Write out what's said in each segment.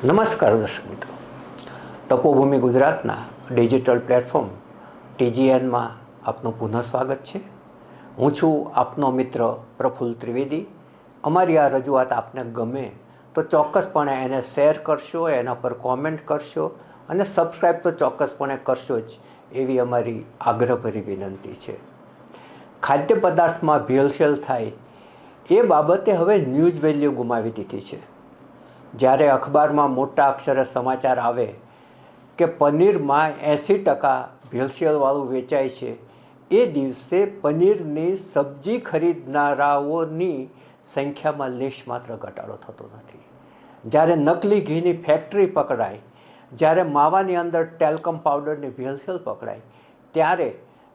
નમસ્કાર દર્શક મિત્રો. તપોભૂમિ ગુજરાતના ડિજિટલ પ્લેટફોર્મ ટીજીએનમાં આપનું પુનઃ સ્વાગત છે. હું છું આપનો મિત્ર પ્રફુલ્લ ત્રિવેદી. અમારી આ રજૂઆત આપને ગમે તો ચોક્કસપણે એને શેર કરશો, એના પર કોમેન્ટ કરશો અને સબસ્ક્રાઈબ તો ચોક્કસપણે કરશો જ એવી અમારી આગ્રહભરી વિનંતી છે. ખાદ્ય પદાર્થમાં ભેળસેળ થાય એ બાબતે હવે ન્યૂઝ વેલ્યુ ગુમાવી દીધી છે. જ્યારે અખબારમાં મોટા અક્ષરે સમાચાર આવે કે પનીરમાં એંસી ટકા ભેળસેળવાળું વેચાય છે, એ દિવસે પનીરની સબ્જી ખરીદનારાઓની સંખ્યામાં લેશ માત્ર ઘટાડો થતો નથી. જ્યારે નકલી ઘીની ફેક્ટરી પકડાય, જ્યારે માવાની અંદર ટેલ્કમ પાવડરની ભેળસેળ પકડાય, ત્યારે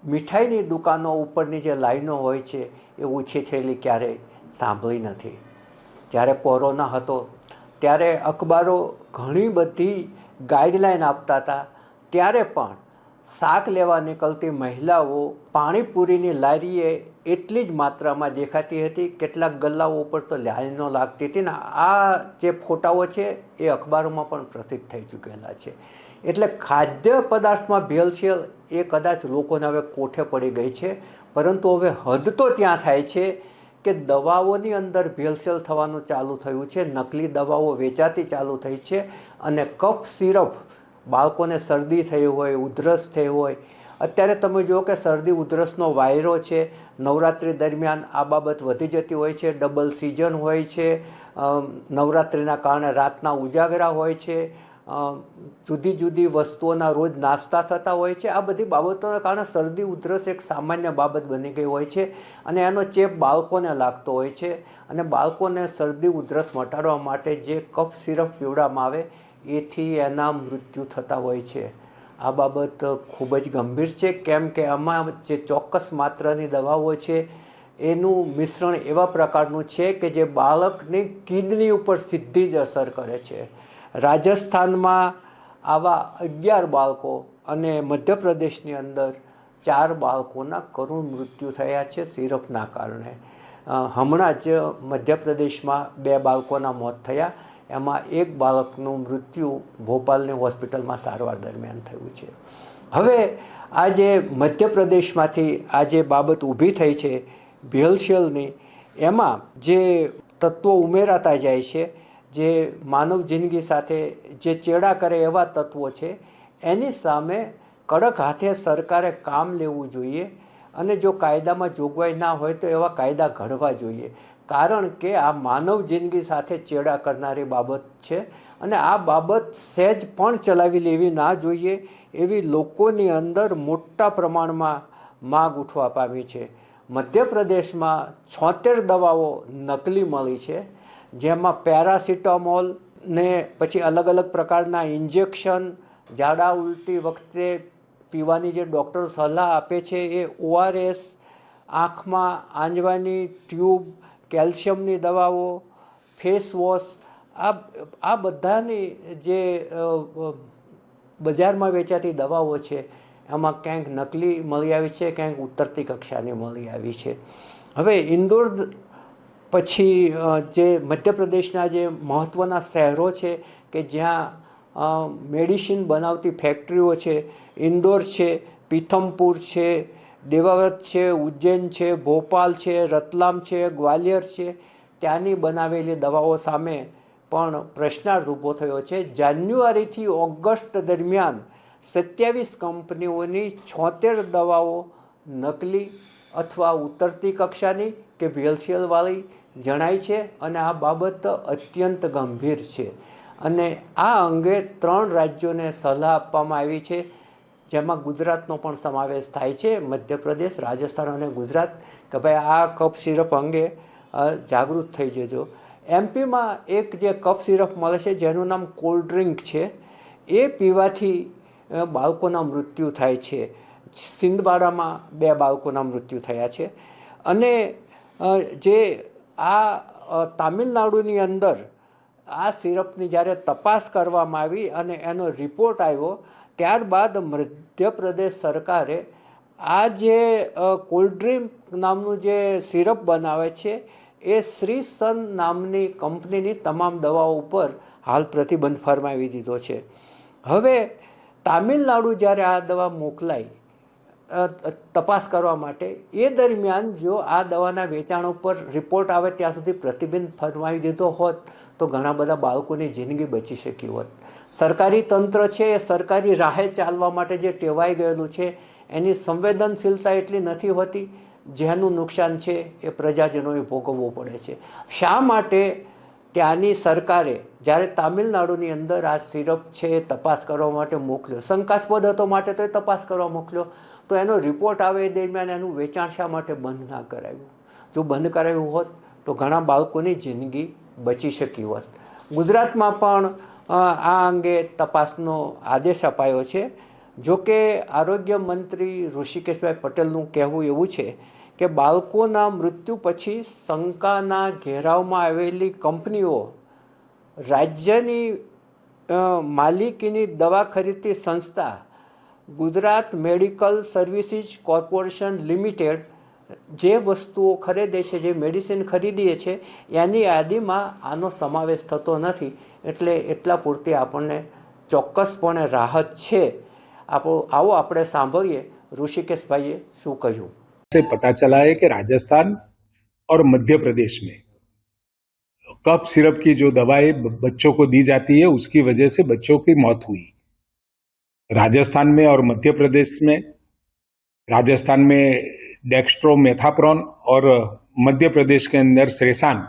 મીઠાઈની દુકાનો ઉપરની જે લાઈનો હોય છે, એ ઓછી થયેલી ક્યારેય સાંભળી નથી. જ્યારે કોરોના હતો ત્યારે અખબારો ઘણી બધી ગાઈડલાઈન આપતા હતા. ત્યારે પણ શાક લેવા નીકળતી મહિલાઓ પાણીપુરીની લારીએ એટલી જ માત્રામાં દેખાતી હતી, કેટલાક ગલ્લાઓ ઉપર તો લાઈનો લાગતી હતી ને આ જે ફોટાઓ છે એ અખબારોમાં પણ પ્રસિદ્ધ થઈ ચૂકેલા છે. એટલે ખાદ્ય પદાર્થમાં ભેળસેળ એ કદાચ લોકોને હવે કોઠે પડી ગઈ છે, પરંતુ હવે હદ તો ત્યાં થાય છે કે દવાઓની અંદર ભેલસેલ થવાનું ચાલુ થયું છે, નકલી દવાઓ વેચાતી ચાલુ થઈ છે અને કફ સિરપ બાળકોને શરદી થઈ હોય, ઉધરસ થઈ હોય. અત્યારે તમે જુઓ કે શરદી ઉધરસનો વાયરો છે, નવરાત્રિ દરમિયાન આ બાબત વધી જતી હોય છે, ડબલ સિઝન હોય છે નવરાત્રિના કારણે રાતના ઉજાગરા હોય છે જુદી જુદી વસ્તુઓના રોજ નાસ્તા થતા હોય છે. આ બધી બાબતોના કારણે શરદી, ઉધરસ એક સામાન્ય બાબત બની ગઈ હોય છે અને એનો ચેપ બાળકોને લાગતો હોય છે અને બાળકોને શરદી, ઉધરસ મટાડવા માટે જે કફ, સિરપ પીવડાવવામાં આવે એથી એના મૃત્યુ થતા હોય છે. આ બાબત ખૂબ જ ગંભીર છે. કેમ કે આમાં જે ચોક્કસ માત્રાની દવાઓ છે એનું મિશ્રણ એવા પ્રકારનું છે કે જે બાળકની કિડની ઉપર સીધી જ અસર કરે છે. રાજસ્થાનમાં આવા અગિયાર બાળકો અને મધ્યપ્રદેશની અંદર ચાર બાળકોના કરુણ મૃત્યુ થયા છે સિરપના કારણે. હમણાં જ મધ્યપ્રદેશમાં બે બાળકોના મોત થયા. એમાં એક બાળકનું મૃત્યુ ભોપાલની હોસ્પિટલમાં સારવાર દરમિયાન થયું છે. હવે આ જે મધ્યપ્રદેશમાંથી આ જે બાબત ઊભી થઈ છે ભેલશેલની, એમાં જે તત્વો ઉમેરાતા જાય છે જે માનવ જિંદગી સાથે જે ચેડા કરે એવા તત્વો છે, એની સામે કડક હાથે સરકારે કામ લેવું જોઈએ અને જો કાયદામાં જોગવાઈ ના હોય તો એવા કાયદા ઘડવા જોઈએ. કારણ કે આ માનવ જિંદગી સાથે ચેડા કરનારી બાબત છે અને આ બાબત સહેજ પણ ચલાવી લેવી ના જોઈએ એવી લોકોની અંદર મોટા પ્રમાણમાં માગ ઉઠવા પામી છે. મધ્યપ્રદેશમાં છોતેર દવાઓ નકલી મળી છે. જેમાં પેરાસિટામોલ ને પછી અલગ અલગ પ્રકારના ઇન્જેક્શન ઝાડા ઉલટી વખતે પીવાની જે ડૉક્ટર સલાહ આપે છે એ ઓઆરએસ આંખમાં આંજવાની ટ્યુબ, કેલ્શિયમની દવાઓ, ફેસ વોશ, આ આ બધાની જે બજારમાં વેચાતી દવાઓ છે, એમાં ક્યાંક નકલી મળી આવી છે, ક્યાંક ઉતરતી કક્ષાની મળી આવી છે. હવે ઇન્દોર પછી જે મધ્યપ્રદેશના જે મહત્ત્વના શહેરો છે કે જ્યાં મેડિસિન બનાવતી ફેક્ટરીઓ છે, ઇન્દોર છે, પીથમપુર છે દેવાવત છે, ઉજ્જૈન છે, ભોપાલ છે, રતલામ છે, ગ્વાલિયર છે, ત્યાંની બનાવેલી દવાઓ સામે પણ પ્રશ્નાર્થ ઊભો થયો છે. જાન્યુઆરીથી ઓગસ્ટ દરમિયાન સત્યાવીસ કંપનીઓની છોતેર દવાઓ નકલી અથવા ઉતરતી કક્ષાની કે ભેળસેળવાળી જણાય છે અને આ બાબત અત્યંત ગંભીર છે. અને આ અંગે ત્રણ રાજ્યોને સલાહ આપવામાં આવી છે, જેમાં ગુજરાતનો પણ સમાવેશ થાય છે, મધ્યપ્રદેશ, રાજસ્થાન અને ગુજરાત, કે ભાઈ આ કપ સિરપ અંગે જાગૃત થઈ જજો. એમપીમાં એક જે કફ સિરપ મળે છે, જેનું નામ કોલ્ડ ડ્રિંક છે, એ પીવાથી બાળકોના મૃત્યુ થાય છે. સિંધવાડામાં બે બાળકોના મૃત્યુ થયા છે. અને જે આ તામિલનાડુની અંદર આ સિરપની જ્યારે તપાસ કરવામાં આવી અને એનો રિપોર્ટ આવ્યો, ત્યારબાદ મધ્યપ્રદેશ સરકારે આ જે કોલ્ડ્રિંક નામનું જે સિરપ બનાવે છે, એ શ્રી સન નામની કંપનીની તમામ દવાઓ ઉપર હાલ પ્રતિબંધ ફરમાવી દીધો છે. હવે, તામિલનાડુ જ્યારે આ દવા મોકલાઈ તપાસ કરવા માટે. એ દરમિયાન જો આ દવાના વેચાણ ઉપર રિપોર્ટ આવે ત્યાં સુધી પ્રતિબંધ ફરમાવી દીધો હોત, તો ઘણા બધા બાળકોની જિંદગી બચી શકી હોત. સરકારી તંત્ર છે એ સરકારી રાહે ચાલવા માટે જે ટેવાઈ ગયેલું છે, એની સંવેદનશીલતા એટલી નથી હોતી, જેનું નુકસાન છે એ પ્રજાજનોએ ભોગવવું પડે છે. શા માટે ત્યાંની સરકારે, જ્યારે તામિલનાડુની અંદર આ સિરપ છે એ તપાસ કરવા માટે મોકલ્યો, શંકાસ્પદ હતો માટે તો એ તપાસ કરવા મોકલ્યો તો એનો રિપોર્ટ આવે એ દરમિયાન એનું વેચાણ શા માટે બંધ ના કરાવ્યું જો બંધ કરાવ્યું હોત, તો ઘણા બાળકોની જિંદગી બચી શકી હોત. ગુજરાતમાં પણ આ અંગે તપાસનો આદેશ અપાયો છે. જો કે આરોગ્ય મંત્રી ઋષિકેશભાઈ પટેલનું કહેવું એવું છે કે બાળકોના મૃત્યુ પછી શંકાના ઘેરાવમાં આવેલી કંપનીઓ રાજ્યની માલિકીની દવા ખરીદતી સંસ્થા Gujarat medical services corporation limited જે વસ્તુઓ ખરીદે છે જે મેડિસિન ખરીદીએ છે એની યાદીમાં આનો સમાવેશ થતો નથી એટલે એટલા પૂરતી આપણને ચોક્કસપણે રાહત છે આપણો આવો આપણે સાંભળીએ ઋષિકેશભાઈએ શું કહ્યું से पता चला है कि राजस्थान और मध्य प्रदेश में कफ सिरप की जो दवाएं ब- बच्चों को दी जाती है उसकी वजह से बच्चों की मौत हुई राजस्थान में और मध्य प्रदेश में, राजस्थान में डेक्स्ट्रोमेथाप्रोन और मध्य प्रदेश के अंदर Sresan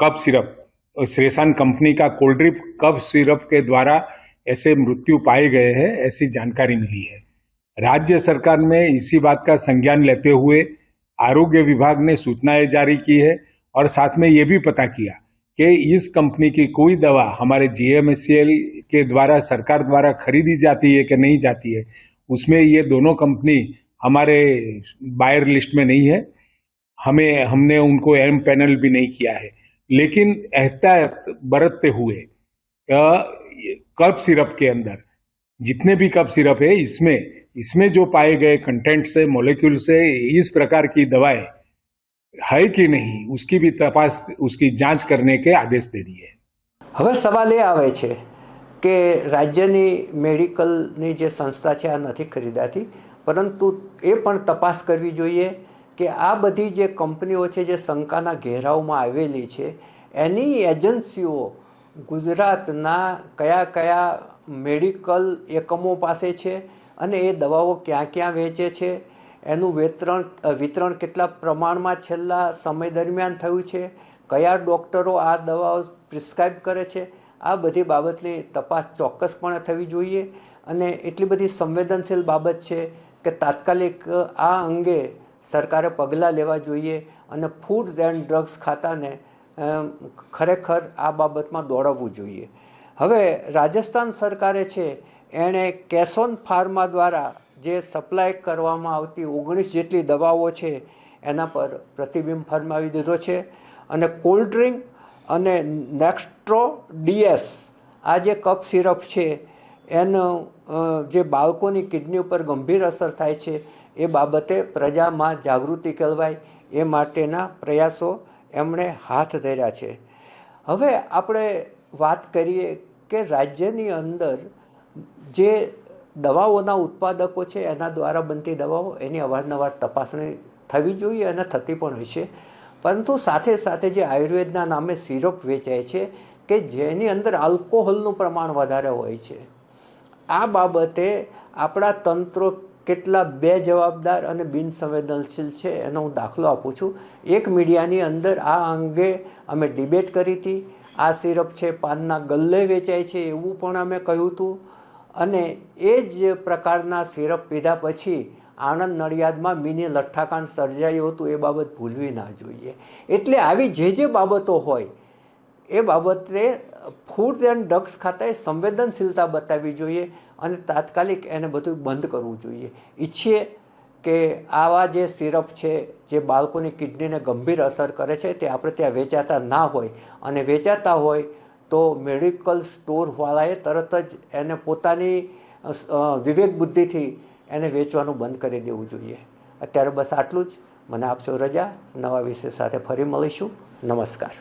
cough syrup Sresan company का कोल्ड ड्रिप कफ सिरप के द्वारा ऐसे मृत्यु पाए गए हैं, ऐसी जानकारी मिली है। राज्य सरकार ने इसी बात का संज्ञान लेते हुए आरोग्य विभाग ने सूचनाएँ जारी की है और साथ में ये भी पता किया कि इस कंपनी की कोई दवा हमारे जीएमएससीएल के द्वारा, सरकार द्वारा खरीदी जाती है कि नहीं जाती है, उसमें ये दोनों कंपनी हमारे बायर लिस्ट में नहीं है। हमें, हमने उनको एम पैनल भी नहीं किया है। लेकिन एहतियात बरतते हुए कप सिरप के अंदर, जितने भी कप सिरप है, इसमें इसमें जो पाए गए कंटेंट से मोलिक्यूल से इस प्रकार की दवाएँ है कि नहीं उसकी भी तपास उसकी जांच करने के आदेश दे दिए હવે સવાલ એ આવે છે કે રાજ્યની મેડિકલની જે સંસ્થા છે આ નથી ખરીદાતી પરંતુ એ પણ તપાસ કરવી જોઈએ કે આ બધી જે કંપનીઓ છે જે શંકાના ઘેરાવમાં આવેલી છે એની એજન્સીઓ ગુજરાતના કયા કયા મેડિકલ એકમો પાસે છે અને એ દવાઓ ક્યાં ક્યાં વેચે છે એનું વેતરણ વિતરણ કેટલા પ્રમાણમાં છેલ્લા સમય દરમિયાન થયું છે? કયા ડૉક્ટરો આ દવાઓ પ્રિસ્ક્રાઇબ કરે છે? આ બધી બાબતની તપાસ ચોક્કસપણે થવી જોઈએ અને એટલી બધી સંવેદનશીલ બાબત છે કે તાત્કાલિક આ અંગે સરકારે પગલાં લેવા જોઈએ અને ફૂડ્સ એન્ડ ડ્રગ્સ ખાતાને ખરેખર આ બાબતમાં દોડાવવું જોઈએ. હવે રાજસ્થાન સરકારે છે, એણે કેસોન ફાર્મા દ્વારા જે સપ્લાય કરવામાં આવતી ઓગણીસ જેટલી દવાઓ છે, એના પર પ્રતિબિંબ ફરમાવી દીધો છે. અને કોલ્ડ ડ્રિંક અને નેક્સ્ટ્રો ડીએસ આ જે કપ સિરપ છે, એનો જે બાળકોની કિડની ઉપર ગંભીર અસર થાય છે, એ બાબતે પ્રજામાં જાગૃતિ કેળવાય, એ માટેના પ્રયાસો એમણે હાથ ધર્યા છે. હવે આપણે વાત કરીએ કે રાજ્યની અંદર જે દવાઓના ઉત્પાદકો છે, એના દ્વારા બનતી દવાઓ, એની અવારનવાર તપાસણી થવી જોઈએ અને થતી પણ છે. પરંતુ સાથે સાથે જે આયુર્વેદના નામે સિરપ વેચાય છે કે જેની અંદર આલ્કોહોલનું પ્રમાણ વધારે હોય છે. આ બાબતે આપણા તંત્રો કેટલા બે જવાબદાર અને બિનસંવેદનશીલ છે એનો હું દાખલો આપું છું. એક મીડિયાની અંદર આ અંગે અમે ડિબેટ કરી હતી. આ સિરપ છે, પાનના ગલ્લે વેચાય છે એવું પણ અમે કહ્યું હતું. અને એ જ પ્રકારના સિરપ પીધા પછી આણંદ નડિયાદમાં મિની લઠ્ઠાકાંડ સર્જાયું હતું એ બાબત ભૂલવી ના જોઈએ. એટલે આવી જે જે બાબતો હોય, એ બાબતે ફૂડ એન્ડ ડ્રગ્સ ખાતાએ સંવેદનશીલતા બતાવવી જોઈએ અને તાત્કાલિક એને બધું બંધ કરવું જોઈએ. ઈચ્છીએ કે આવા જે સિરપ છે, જે બાળકોની કિડનીને ગંભીર અસર કરે છે, તે આપણે ત્યાં વેચાતા ના હોય અને વેચાતા હોય તો મેડિકલ સ્ટોરવાળાએ તરત જ એને પોતાની વિવેક બુદ્ધિથી એને વેચવાનું બંધ કરી દેવું જોઈએ. અત્યારે બસ આટલું જ. મને આપશો રજા. નવા વિષય સાથે ફરી મળીશું. નમસ્કાર.